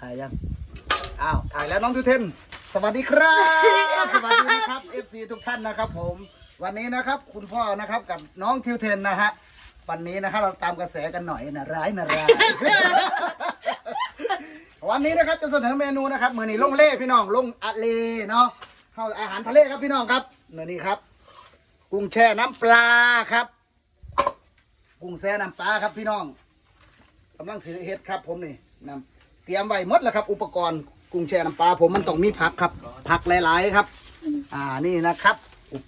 ถ่ายยัง อ้าว ถ่ายแล้วน้องทิวเทน สวัสดีครับ สวัสดีนะครับ FC ทุกท่านนะครับ ผม วันนี้นะครับคุณพ่อนะครับกับน้องทิวเทนนะฮะ วันนี้นะครับเราตามกระแสกันหน่อยนะร้ายนะร้าย วันนี้นะครับจะเสนอเมนูนะครับมือนี้ลงเล่พี่น้องลงอะเลเนาะเข้าอาหารทะเลครับพี่น้องครับเมื่อนี้ครับ กุ้งแช่น้ำปลาครับ กุ้งแช่น้ำปลาครับพี่น้องกำลังถือเฮ็ดครับ ผมนี่นำ เตรียมไว้หมดแล้วครับ อุปกรณ์กุ้งแช่น้ำปลาผมมันต้องมีผักครับ ผักหลาย ๆ ครับ อ่านี่นะครับอุป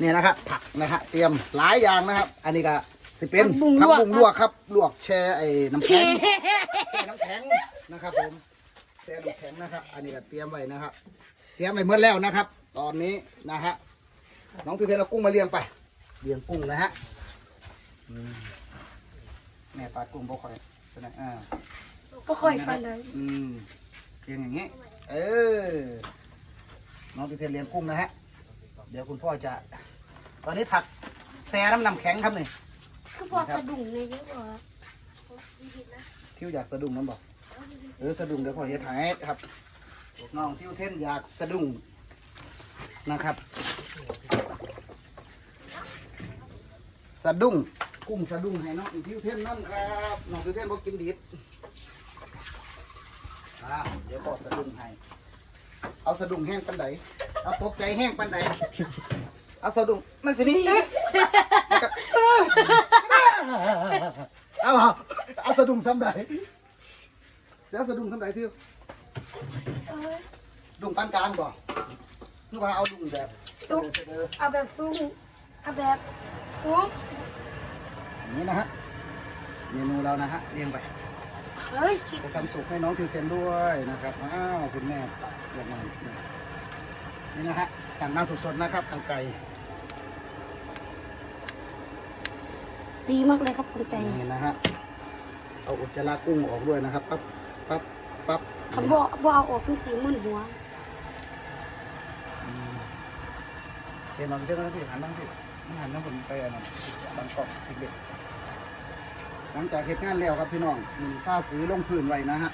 นี่นะครับ ผักนะฮะเตรียมหลายอย่างนะครับ อันนี้ก็สิเป็นผักบุ้งลวกลวกครับลวกแช่ไอ้น้ำแข็ง แช่น้ำแข็งนะครับผมแช่น้ำแข็งนะครับ อันนี้ก็เตรียมไว้นะครับ เตรียมไว้เมื่อแล้วนะครับ ตอนนี้นะฮะน้องพิเทนเอากุ้งมาเลี้ยงไปเลี้ยงกุ้งนะฮะอืมแม่ปลากุ้งบ่ค่อยใช่ไหมอ่า ก็ค่อยไปเลยอืมเลี้ยงอย่างงี้ เออ น้องพิเทนเลี้ยงกุ้งนะฮะ เดี๋ยวคุณพ่อจะ ตอนนี้ผักแซ่น้ำน้ำแข็งครับนี่คือพอสะดุ้งในเยอะกว่าทิวอยากสะดุ้งน้ำบอกเออสะดุ้งเดี๋ยวพ่อจะถ่ายให้ครับน้องทิวเทนอยากสะดุ้งนะครับ สะดุ้งกุ้งสะดุ้งให้น้องทิวเทนนั่นครับน้องทิวเทนบอกกินดิบ อ่าเดี๋ยวพ่อสะดุ้งให้ เอาสะดุ้งแห้งปันไดเอาตกใจแห้งปันไดเอาสะดุ้งมันสินี่เอ๊ะแล้วก็เอ๊ะเอาเอาเอาสะดุ้งซ้ำใดเสียสะดุ้งซ้ำใดทิวเอ้ยดุ้งปานกลางบ่คือว่าเอาดุ้งแบบเสมอเสมอเอาแบบสูงเอาแบบสูงอย่างนี้นะฮะเมนูเรานะฮะเรียงไป ขอความสุขให้น้องทิวเทนด้วยนะครับ อ้าวคุณแม่ตักเรียบร้อยนี่นะฮะ สั่งน้ำสดๆนะครับทางไก่ดีมากเลยครับคุณแตงนี่นะฮะ เอาอุจจาระกุ้งออกด้วยนะครับ ปั๊บ ปั๊บ ปั๊บคำบอกว่าเอาออกคือสีมึนหัวอืมเห็นน้องเจ้าหน้าที่หันนั่งที่ไม่หันนั่งผมไปอันนั้นบางกอกเด็กๆ หลังจากเหตุงานแล้วครับพี่น้องมีค่าสีลงพื้นไว้นะฮะ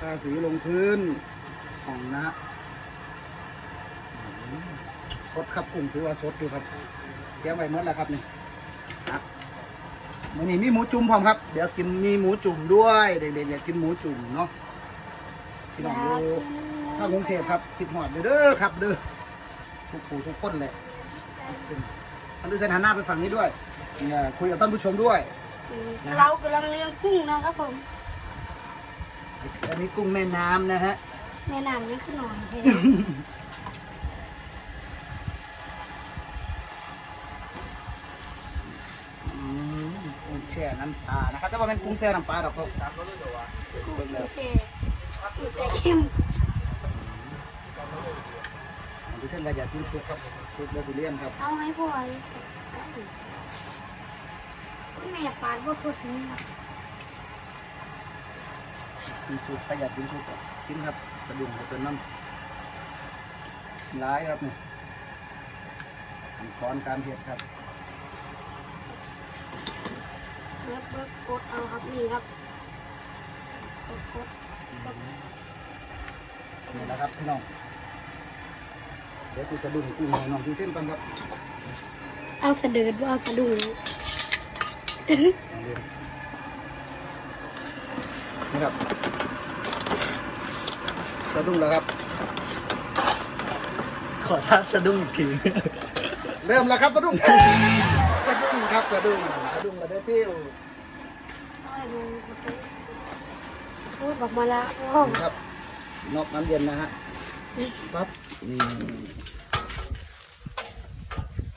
ค่าสีลงพื้นของนะฮะสดครับกุ้งถือว่าสดอยู่ครับเตรียมไว้หมดแล้วครับนี่ครับวันนี้มีหมูจุ่มพร้อมครับ เดี๋ยวกินมีหมูจุ่มด้วย เด็กๆอยากกินหมูจุ่มเนาะพี่น้องดูถ้ากรุงเทพครับคิดหอดเด้อครับเด้อทุกผู้ทุกคนเลยท่านดูส้นหันหน้าไปฝั่งนี้ด้วยเนี่ยคุยกับท่านผู้ชมด้วย เรากำลังเลี้ยงกุ้งนะครับผมอันนี้กุ้งแม่น้ำนะฮะ แม่น้ำนี่คือหนอนเท่อืมกุ้งแช่น้ำปลานะครับแต่ว่าเป็นกุ้งแช่น้ำปลาดอกครับกุ้งเท่กุ้งเท่เข้มท่านผู้ชมก็อยากกินซุปครับซุปเดซิเลียนครับเอาให้พ่อเลยคุณ แม่ปาดว่าพดนี้ครับกินซุปใครอยากกินซุปก็กินครับกระดุมกระตุ้นน้ำร้ายครับนี่ขั้นตอนการเห็ดครับเบิร์ดเบิร์ดกดเอาครับนี่ครับกดกดนี่นะครับพี่น้องเดี๋ยวสิสะดุ้งกุ้งให้น้องที่เต้นก่อนครับ เอาสะเดิดว่าเอาสะดุ้งเอาเรีย นนี่ครับสะดุ้งแล้วครับ ขอท่าสะดุ้งอีกทีเริ่มแล้วครับสะดุ้งสะดุ้งครับสะดุ้งสะดุ้งแล้วเด้อที่พูดออกมาแล้วว้าวนี่ครับนอกน้ำเย็นนะฮะปั๊บนี่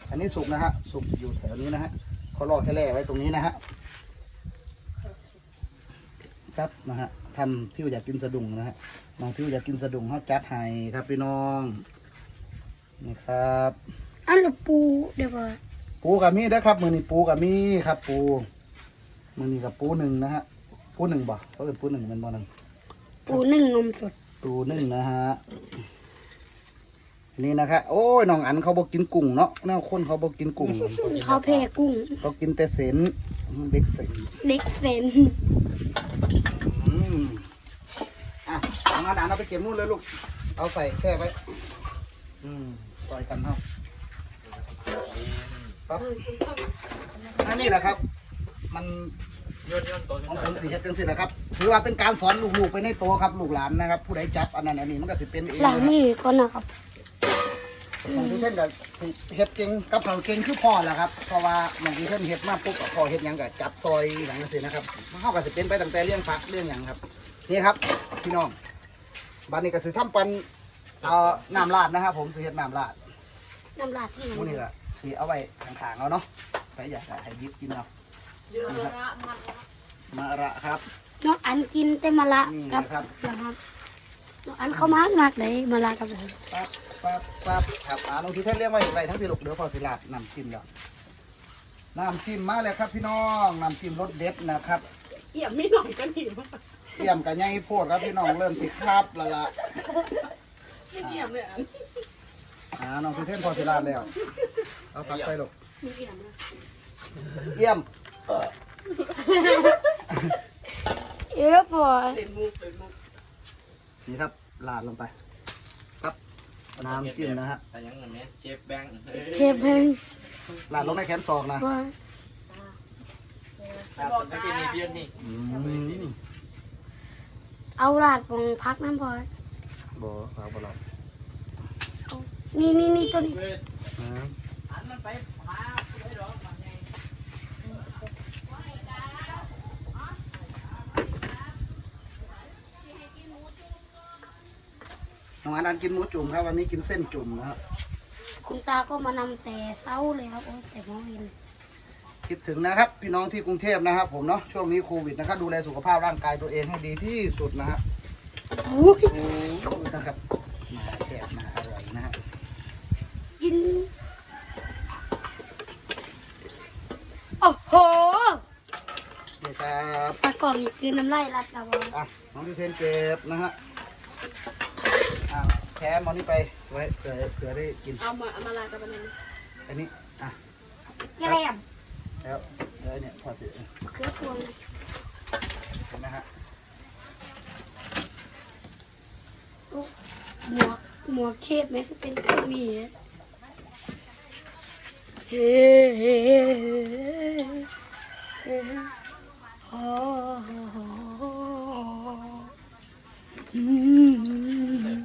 อันนี้สุกนะฮะสุกอยู่แถวนี้นะฮะ เขาลอกแค่แร่ไว้ตรงนี้นะฮะครับนะฮะทำที่อยากกินสะดุ้งนะฮะน้องที่อยากกินสะดุ้งเขาจัดให้ครับพี่น้องนี่ครับอันละปูเดี๋ยวก่อนปูกับมีนะครับมือนี้ปูกับมีครับปูมือนี้กับปูหนึ่งนะฮะปูหนึ่งบ่เขาเป็นปูหนึ่งเป็นบ่หนึ่งปูนึ่งนมสดปูหนึ่งนะฮะ นี่นะครับโอ้ยน้องอันเขาบอกกินกุ้งเนาะน้องคนเขาบอกกินกุ้งเขาเพกุ้งเขากินแต่เส้นเด็กเส้นเล็กเซนอืมอาดานเอาไปเก็บนู่นเลยลูก เอาใส่แช่ไว้ อืมปล่อยกันเท่าครับอันนี้แหละครับ มันโยนโยนโต๊ะของผมสิเฮ็ดจังซี่แหละครับ ถือว่าเป็นการสอนลูกๆไปในโตวครับ ลูกหลานนะครับ ผู้ใดจับอันนั้นอันนี้มันก็สิเป็นเองหลังนะครับมีก่อนนะครับ บางทีเช่นกับเฮ็ดเก่งกับเขาเก่งคือพ่อแหละครับ เพราะว่าบางทีเช่นเฮ็ดมาปุ๊บก็พ่อเฮ็ดหยังก็จับซอยหลังสินะครับมันเข้ากับสิเป็นไปตั้งแต่เรื่องพักเรื่องหยังครับ นี่ครับพี่น้องบ้านนี้ก็สิทำปันเอ่อน้ำราดนะครับ ผมสิเฮ็ดน้ำราด น้ำลาดที่ไหนพวกนี้ก็สิเอาไว้ข้างๆเอาเนาะใครอยากจะให้หยิบกินเอามาระครับ น้องอันกินแต่มะละนี่กับนะครับ นะครับน้ องอันเขามากมากเลยมะละกับอะไรปั๊บปั๊บปั๊บครับอ่าลงที่เท่นเรียกว่าอย่างไรทั้งที่ลูกเดี๋ยวพอสิลาดน้ำจิ้มแล้วน้ำจิ้มมาเลยครับพี่น้องน้ำจิ้มรสเด็ดนะครับเอี่ยมไม่หน่อยก็หิวเตรียมกันใหญ่โพดครับพี่น้องเริ่มสิครับและละไม่เอี่ยมเลยอะอ่าน้องที่เท่นพอสิลาดแล้วเอาผักใส่ลูกมีเอี่ยมนะเยี่ยมเอ๊ะพอเล่นมุกเล่นมุก นี่ครับลาดลงไป ครับน้ำจิ้มนะฮะแต่ยังเงินไหมเชฟแบงค์เชฟเพงลาดลงในแขนศอกนะว่าบอกไม่ใช่มีเพี้ยนนี่อืมเอาลาดปองพักน้ำพอบ่ครับบ่หรอกนี่นี่นี่ตัวนี้อ่าอันมันไปหาไม่หรอกมันไง น้องอันนั้นกินหมูจุ่มครับวันนี้กินเส้นจุ่มนะครับคุณตาก็มานำแต่เศร้าเลยครับโอ้แต่มองเห็นคิดถึงนะครับ พี่น้องที่กรุงเทพนะครับ ผมเนาะช่วงนี้โควิดนะครับดูแลสุขภาพร่างกายตัวเองให้ดีที่สุดนะฮะอุ้ยโอ้นะครับมาแซ่บมาอร่อยนะฮะกินโอ้โหนี่ครับปลากรอบอีกคือน้ำลายรัดเราอะน้องที่เทนเก็บนะฮะอะ แคมเอานี่ไปไว้เผื่อเผื่อได้กิน เอามาเอามาลากับมันนึงอันนี้ อะ แกล้มแล้วเดี๋ยวเนี่ยพอเสร็จเครือพวงนะฮะหมวกหมวกเชฟไหมก็เป็นเครื่องนี้นะเฮ้เฮ้เฮ้เฮ้โอ้โหอืม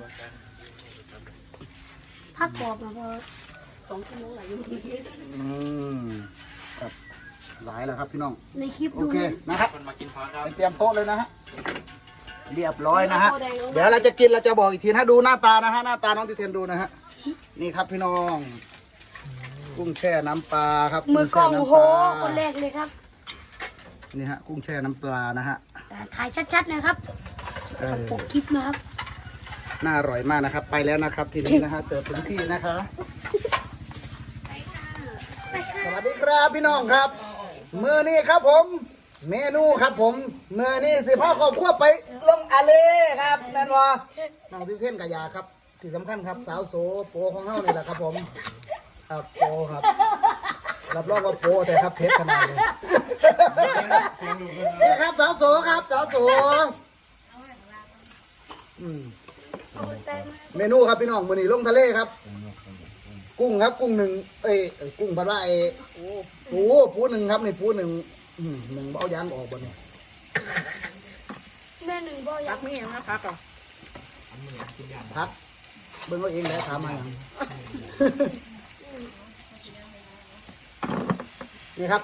ผักกรอบมาพอสองชั่วโมงไหลอยู่อืมครับหลายแล้วครับพี่น้อง ในคลิปโอดูเคนะครับ คนมากินพักครับ ไปเตรียมโต๊ะเลยนะฮะ เรียบร้อยนะฮะ เดี๋ยวเราจะกินเราจะบอกอีกทีนะดูหน้าตานะฮะหน้าตาน้องติเทนดูนะฮะ นี่ครับพี่น้อง กุ้งแช่น้ำปลาครับมือกล้องแช่โอ้โหน้ำปลาคนแรกเลยครับนี่ฮะกุ้งแช่น้ำปลานะฮะแต่ถ่ายชัดๆนะครับเออ ปกคลิปนะครับ น่าอร่อยมากนะครับ ไปแล้วนะครับ ทีนี้นะฮะเสิร์ฟถึงที่นะคะสวัสดีครับพี่น้องครับ มือนี้ครับผม เมนูครับผมมือนี้สิพาครอบครัวไปลงอาเลครับนั่นวะน้องทิเทนกะยาครับที่สำคัญครับ สาวโสโปของเฮานี่แหละครับผม ครับโปครับ รับรองว่าโปแต่ครับเพชรขนาดเลยนี่ครับสาวโสครับ สาวโสอืม เมนูครับพี่น้องมือนี้ลงทะเลครับ กุ้งครับกุ้งหนึ่งเอ้ยเอ้ยกุ้งพันว่าไอ้ปูปูหนึ่งครับนี่ปูหนึ่งอืมหนึ่งเอายางออกบนเนี่ยแม่หนึ่งบ่อพัยากกนี่นะพักก่อนพักเบิ่งเอาเองแล้วถามมาอย่างนี่ครับ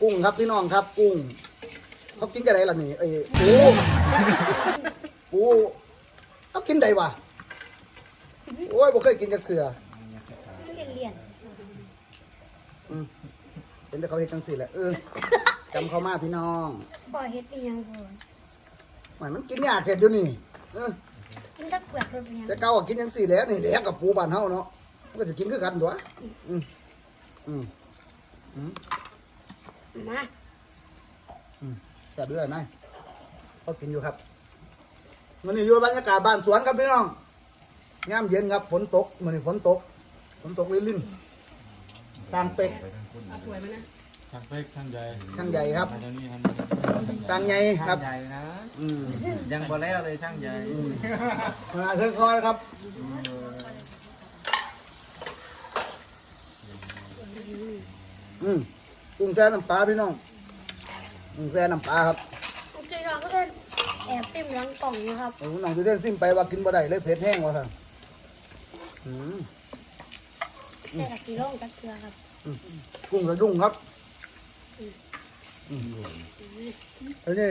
กุ้งครับพี่น้องครับ กุ้งเขากินกันไรล่ะนี่เอ้ยปูปู เขากินไดวะโอ้ยบ่เคยกินกระเถื่อเรียนเรียนอืมเป็นแต่เขาเห็นจังสิแหละเออจำเขามาพี่น้องบ่เฮ็ดอีหยังบ่หมายมันกินยากเห็ดเดี๋ยวนี้เออกินตะเกียบเลยเป็นหยังแต่เก่าก็กินจังสี่แหล้วนี่แหลกกับปูบ้านเฮาเนาะมันก็จะกินคือกันตัวอืมอืมอืมมาอืมแต่ด้วยนายเขากินอยู่ครับ มันนี่อยู่บรรยากาศบ้านสวนครับพี่น้องยามเย็นครับฝนตกมันนี่ฝนตกฝนตกลิ่นๆสร้างเป็กสวยไหมนะทางเป๊กทางใหญ่ทางใหญ่ครับ ทางนี้ทางสร้างใหญ่ครับใหญ่นะ อืมยังบ่แล้วเลยช่างใหญ่มาค่อยๆครับอืมกุ้งแช่น้ำปลาพี่น้องกุ้งแช่น้ำปลาครับ โอเคเราก็จะ แอบติ้มหลังกล่องนะครับโอ้น้องจะเล่นซิมไปว่ากินบ่ได้เลยเผ็ดแห้งว่ะค่ะอืมใส่กะทิร่องกระเทียมครับกุ้งกระดุ้งครับอืมอันนี้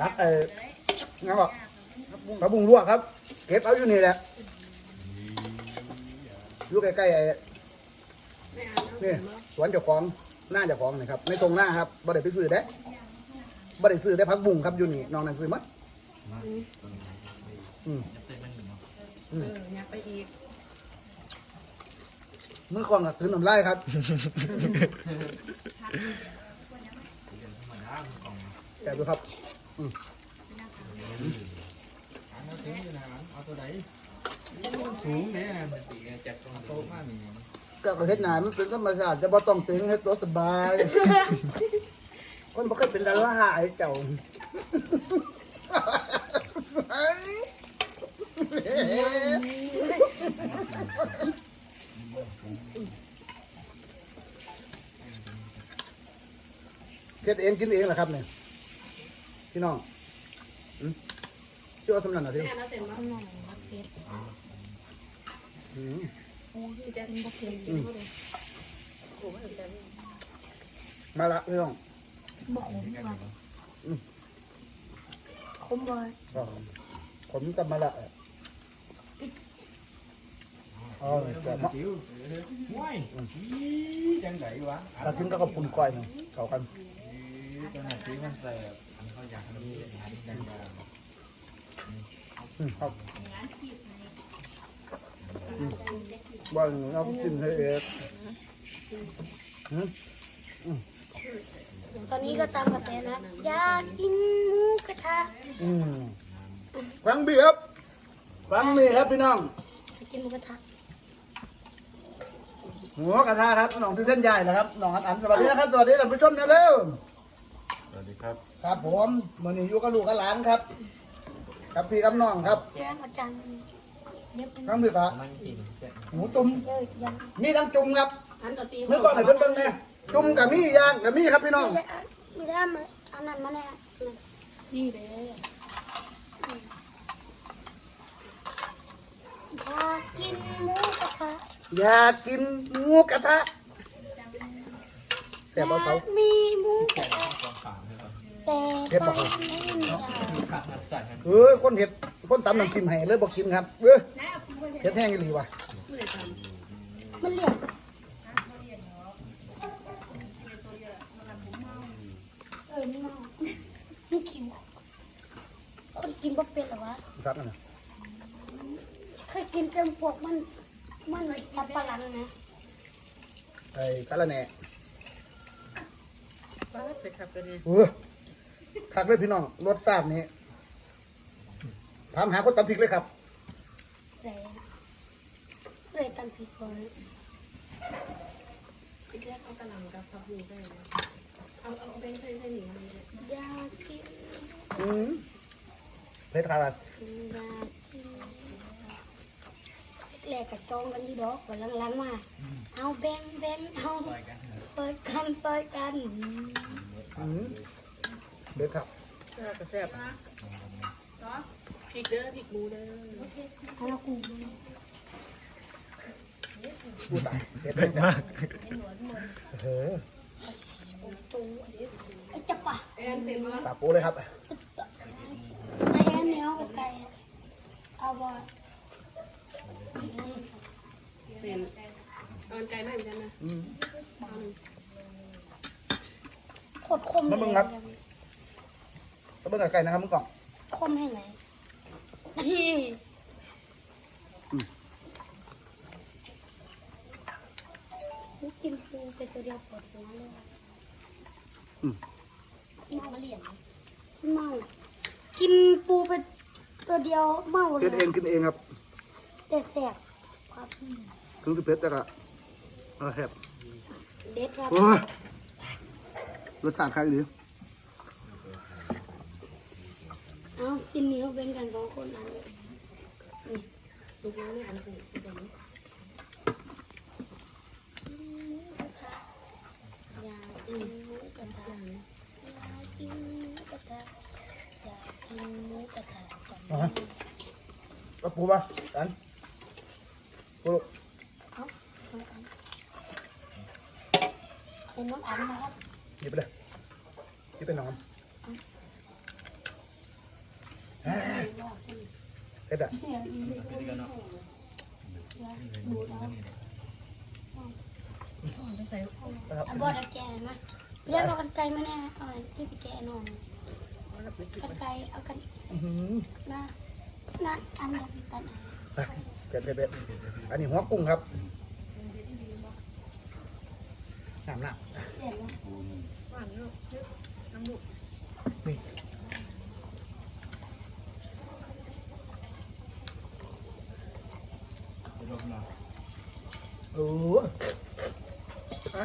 ตักเอ้งั้นบอกกระบุงลวกครับ เก็บเอาอยู่นี่แหละอยู่ใกล้ๆไอ้ไม่เอาเอานี่สวนเจ้าของหน้าเจ้าของนะครับในตรงหน้าครับบ่ได้ไปซื้อได้ บ่ได้ซื้อได้พักบุ้งครับอยู่นี่น้องนั่นซื้อหมัดอืมเอออยากไปอีกมือกล้องกับถือน้ำลายครับ แกะดูครับสูงเนี่ยมันสีจากตรงโต๊ะมากนี่แกะประเทศไหนมันเป็นธรรมชาติจะบ่ต้องตึงให้ตัวสบาย คนบ่เคยเป็นดาราไอ้เจ้าเฮ็ดเองกินเองเหรอครับเนี่ยพี่น้องอืมเจ้าสำนักหน่อยสิแม่เราเสร็จมั้ยข้างในครับเผ็ดอืมโอ้ยพี่แจ๊คกินบ่เค็มกินเข้าเลยโอ้โหเต็มมาละพี่น้อง บ่ขมครับขมบ่ผมกับมาละอ๋อแบบเนาะว้ายจังไดวะถ้ากินก็กับปุ่นก้อยหนึ่งเข้ากันขนาดที่มันแสบอันเขาอยากมีอันดังอืมครับอืมว่าเอากินให้เอง ตอนนี้ก็ตามกระแสนะอยากกินหมูกระทะอืมฟังบีครับฟังนี่ครับพี่น้องอยากกินหมูกระทะหัวกระทะครับน้องที่เส้นใหญ่นะครับน้องอันอันสวัสดีนะครับสวัสดีท่านผู้ชมเนี่ยเร็วสวัสดีครับครับผมมื่อนี้อยู่กับลูกกับหลานครับกับพี่กับน้องครับเดี๋ยวอาจารย์เดี๋ยวเป็นทั้งพี่กะนั่งกินแกะหมูตุ่มเดี๋ยวยังมีทั้งจุ่มครับอันต่อตีมือกล้องให้เพิ่นเบิ่งแน่ จุ่มกับมีย่างกับมีครับพี่น้องไม่ได้ไม่ได้มาอันนั้นมาแน่นี่เด้อยากกินหมูกระทะอยากกินหมูกระทะแต่บ่เขาอยากมีหมูกระทะของฝากให้เราแต่ไปไม่ได้ขาดน้ำใส่ให้เอ้ยคนเห็ดคนตำน้ำจิ้มให้เลยบอกกินครับเอ้ยเห็ดแห้งอีหลีว่ะไม่ได้ทมันเหลี่ยม เออไม่เอามันคิวคนกินบ่เป็นเหรอวะครับนั่นน่ะเคยกินเป็นพวกมัน มันสับปะหลังนะไอ้สาระแหน่ำป้าไปขับกันเนี่ยเออคักเลยพี่น้องรสชาตินี้ถามหาคนตำพริกเลยครับแต่เลยตันผิดก่อนพี่แจ๊คเอากระหล่ำกับผักบุ้งใส่เลย เอาเอาไปใส่ใส่หนิงอยากกินอืมเพชรครับอยากกินแลกกับจองกันดีดอกก่อนหลังๆมา เอาแบงแบงเอาเปิดกันเปิดกันอืมเด็ดครับแซ่บแซ่บพริกเด้อพริกหมูเด้อเอาละกูพูตายเด็ดมากเออตูไอ้ จะปะแอนเสร็จมั้ยปากปูเลยครับไอ้แอนเหนียวกับไก่เอาบ่เสร็จเอาไก่ไหมเหมือนกันนะอืมโคตรคมมาเบิ่งครับตะเบิ่งไก่นะครับมึงก่อนคมให้ไหนพี่กินปูไปตัวเดียวปวดหัวเลย เมาเหรียญเมากินปูไปตัวเดียวเมาเลเฮ็ดเองยกินเองครับแต่แสบครับถึงจะเผ็ดแต่ก็เออแซ่บเด็ดครับโอ้ยรสชาติใครดีสินนี้เขาเป็นกันสองคนอันนี้ลูกน้องเนี่ยอันกูอีกอย่างนี้อยากกินหมูกระทะอยา กกินหมูกระทะอยากกินหมูกระทะจังอะก็ปูป่ะอันปูลูกเป็นน้องอันนะครับ หยิบไปเลยหยิบไปหนอนเฮ้ยเฮ็ดอะดูแล้วนะครับเอาบอแกนมา เรียกเอากันไกลมาแน่เอาที่สิแกนอนกันไกลเอากันอื้อหือมานะอันเดียวกันไปเผ็ดเผ็ดเผ็ดอันนี้หัวกุ้งครับน้ำน้เปลี่ยนนะหวานลูกน้ำลูกนี่โอ้โหอะ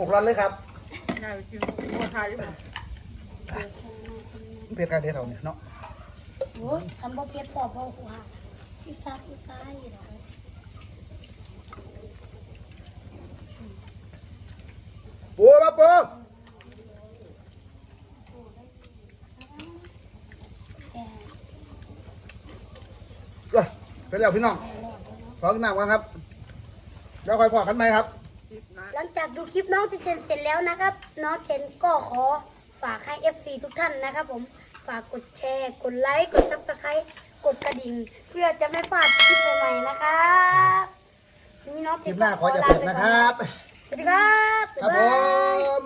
หกร้อนเลยครับ น่าไปกินหัวไทยแบบเผ็ดกันเดียวเท่านี้เนาะโอ้ยทำบ่เพียรปอบบ่หัวซีซ่าซีซ่าอยู่หรอปูมาปูแกเป็นแล้วพี่น้องขอกินน้ำกันครับ แล้วค่อยพอกันไหมครับ ลังจากดูคลิปน้องเจนเสร็จแล้วนะครับ น้องเจนก็ขอฝากให้ FC ทุกท่านนะครับ ผมฝากกดแชร์ กดไลค์ กดซับสไครต์กดกระดิ่ง เพื่อจะไม่พลาดคลิปใหม่ๆนะครับนี่น้องคเจลินปหน้าขอจะเผ็ดนะครับ สวัสดีครับ ครับผบ๊ายบายม